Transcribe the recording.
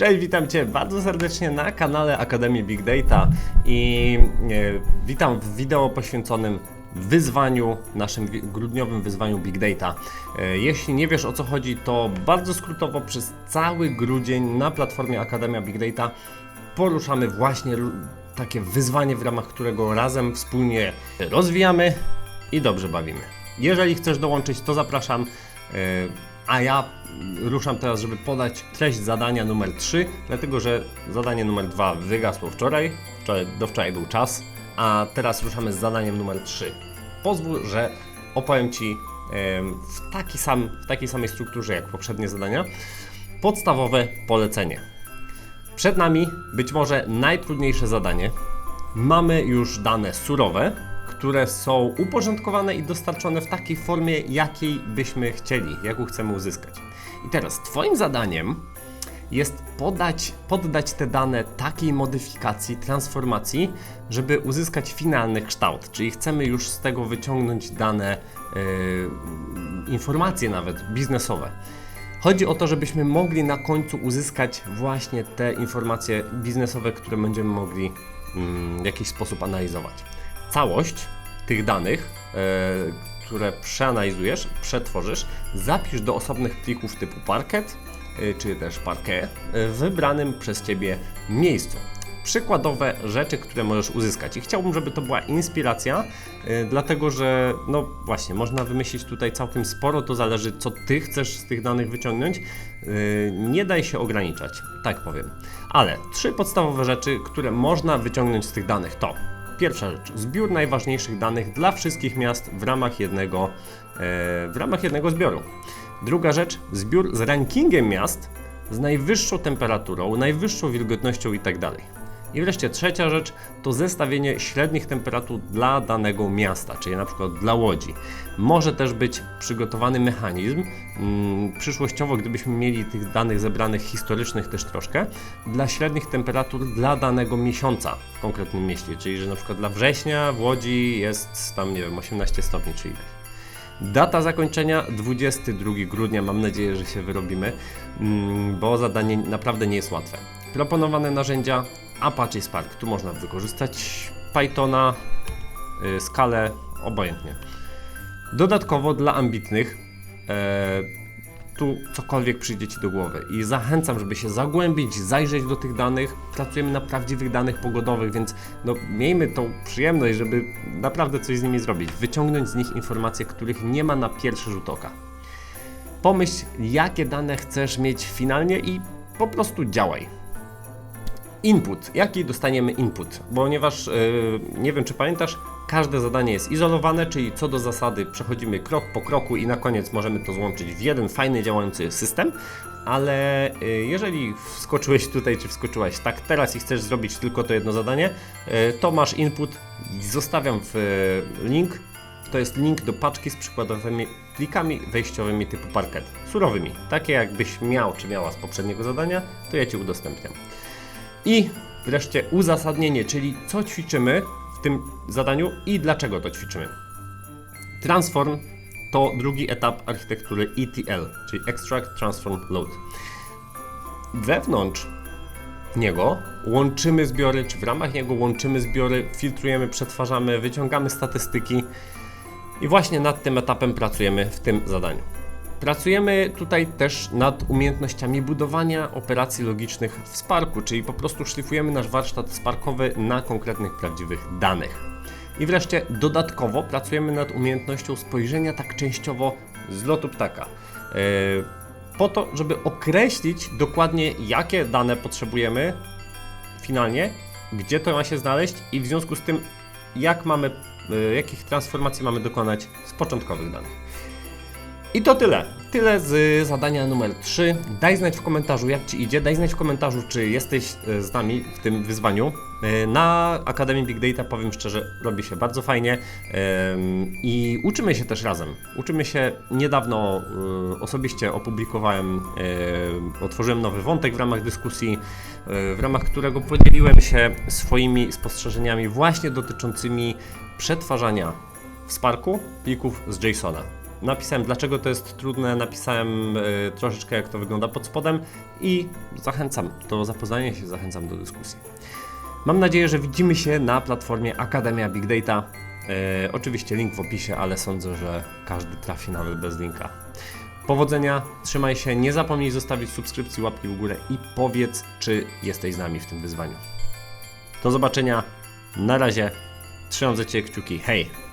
Cześć, witam Cię bardzo serdecznie na kanale Akademii Big Data i e, witam w wideo poświęconym wyzwaniu, naszym grudniowym wyzwaniu Big Data. E, jeśli nie wiesz o co chodzi, to bardzo skrótowo przez cały grudzień na platformie Akademia Big Data poruszamy właśnie takie wyzwanie, w ramach którego razem wspólnie rozwijamy i dobrze bawimy. Jeżeli chcesz dołączyć, to zapraszam. e, A ja ruszam teraz, żeby podać treść zadania numer 3, dlatego że zadanie numer 2 wygasło wczoraj. wczoraj do wczoraj był czas, a teraz ruszamy z zadaniem numer 3. Pozwól, że opowiem Ci w, taki sam, w takiej samej strukturze jak poprzednie zadania podstawowe polecenie. Przed nami być może najtrudniejsze zadanie. Mamy już dane surowe, które są uporządkowane i dostarczone w takiej formie, jakiej byśmy chcieli, jaką chcemy uzyskać. I teraz Twoim zadaniem jest podać, poddać te dane takiej modyfikacji, transformacji, żeby uzyskać finalny kształt. Czyli chcemy już z tego wyciągnąć dane, yy, informacje nawet biznesowe. Chodzi o to, żebyśmy mogli na końcu uzyskać właśnie te informacje biznesowe, które będziemy mogli mm, w jakiś sposób analizować. Całość tych danych, e, które przeanalizujesz, przetworzysz, zapisz do osobnych plików typu Parquet, e, czy też Parquet, e, w wybranym przez Ciebie miejscu. Przykładowe rzeczy, które możesz uzyskać. I chciałbym, żeby to była inspiracja, e, dlatego że, no właśnie, można wymyślić tutaj całkiem sporo, to zależy, co Ty chcesz z tych danych wyciągnąć. E, Nie daj się ograniczać, tak powiem. Ale trzy podstawowe rzeczy, które można wyciągnąć z tych danych to Pierwsza rzecz, zbiór najważniejszych danych dla wszystkich miast w ramach jednego, e, w ramach jednego zbioru. Druga rzecz, zbiór z rankingiem miast z najwyższą temperaturą, najwyższą wilgotnością itd. I wreszcie trzecia rzecz to zestawienie średnich temperatur dla danego miasta, czyli na przykład dla Łodzi. Może też być przygotowany mechanizm, mm, przyszłościowo gdybyśmy mieli tych danych zebranych historycznych też troszkę, dla średnich temperatur dla danego miesiąca w konkretnym mieście, czyli że na przykład dla września w Łodzi jest tam, nie wiem, 18 stopni czy ileś. Data zakończenia 22 grudnia. Mam nadzieję, że się wyrobimy, mm, bo zadanie naprawdę nie jest łatwe. Proponowane narzędzia Apache Spark. Tu można wykorzystać Pythona, y, skalę, obojętnie. Dodatkowo dla ambitnych e, tu cokolwiek przyjdzie Ci do głowy i zachęcam, żeby się zagłębić, zajrzeć do tych danych. Pracujemy na prawdziwych danych pogodowych, więc no, miejmy tą przyjemność, żeby naprawdę coś z nimi zrobić, wyciągnąć z nich informacje, których nie ma na pierwszy rzut oka. Pomyśl, jakie dane chcesz mieć finalnie i po prostu działaj. Input. Jaki dostaniemy input? Ponieważ yy, nie wiem, czy pamiętasz, każde zadanie jest izolowane, czyli co do zasady przechodzimy krok po kroku i na koniec możemy to złączyć w jeden fajny, działający system. Ale yy, jeżeli wskoczyłeś tutaj, czy wskoczyłaś tak teraz i chcesz zrobić tylko to jedno zadanie, yy, to masz input. Zostawiam w link. To jest link do paczki z przykładowymi plikami wejściowymi typu Parquet. Surowymi. Takie jakbyś miał czy miała z poprzedniego zadania, to ja Ci udostępniam. I wreszcie uzasadnienie, czyli co ćwiczymy w tym zadaniu i dlaczego to ćwiczymy. Transform to drugi etap architektury ETL, czyli Extract, Transform, Load. Wewnątrz niego łączymy zbiory, czy w ramach niego łączymy zbiory, filtrujemy, przetwarzamy, wyciągamy statystyki i właśnie nad tym etapem pracujemy w tym zadaniu. Pracujemy tutaj też nad umiejętnościami budowania operacji logicznych w Sparku, czyli po prostu szlifujemy nasz warsztat sparkowy na konkretnych, prawdziwych danych. I wreszcie dodatkowo pracujemy nad umiejętnością spojrzenia tak częściowo z lotu ptaka. Yy, po to, żeby określić dokładnie, jakie dane potrzebujemy finalnie, gdzie to ma się znaleźć i w związku z tym, jak mamy, yy, jakich transformacji mamy dokonać z początkowych danych. I to tyle. Tyle z zadania numer 3. Daj znać w komentarzu, jak Ci idzie. Daj znać w komentarzu, czy jesteś e, z nami w tym wyzwaniu. E, Na Akademii Big Data, powiem szczerze, robi się bardzo fajnie i uczymy się też razem. Uczymy się niedawno, e, osobiście opublikowałem, otworzyłem nowy wątek w ramach dyskusji, w ramach którego podzieliłem się swoimi spostrzeżeniami właśnie dotyczącymi przetwarzania w Sparku plików z JSONa. Napisałem dlaczego to jest trudne, napisałem e, troszeczkę jak to wygląda pod spodem i zachęcam do zapoznania się, zachęcam do dyskusji. Mam nadzieję, że widzimy się na platformie Akademia Big Data. E, oczywiście link w opisie, ale sądzę, że każdy trafi nawet bez linka. Powodzenia, trzymaj się, nie zapomnij zostawić subskrypcji, łapki w górę i powiedz, czy jesteś z nami w tym wyzwaniu. Do zobaczenia, na razie, trzymam za Ciebie kciuki, hej!